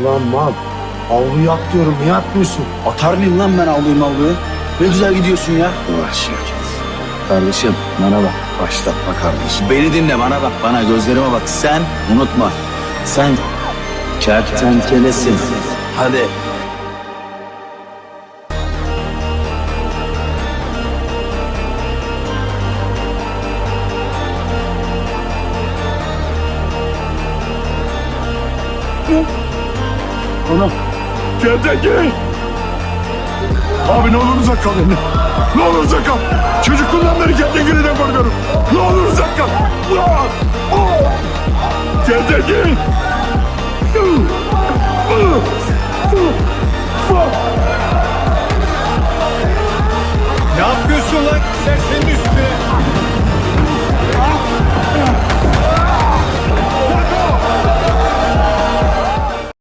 Ulan mal. Avluyu at diyorum. Niye atmıyorsun? Atar mıyım lan ben avluyu mavluyu? Ne güzel gidiyorsun ya. Ulan Şevket. Kardeşim bana bak. Başlatma kardeşim. Beni dinle bana bak. Bana gözlerime bak. Sen unutma. Sen kertenkelesin. Hadi. Onu Kertenkele. Abi ne olur uzak kal benden. Ne olur uzak kal. Çocukluğumdan beri kertenkeleden korkuyorum. Ne olur uzak kal. Kertenkele. Ne yapıyorsun lan? Sersemi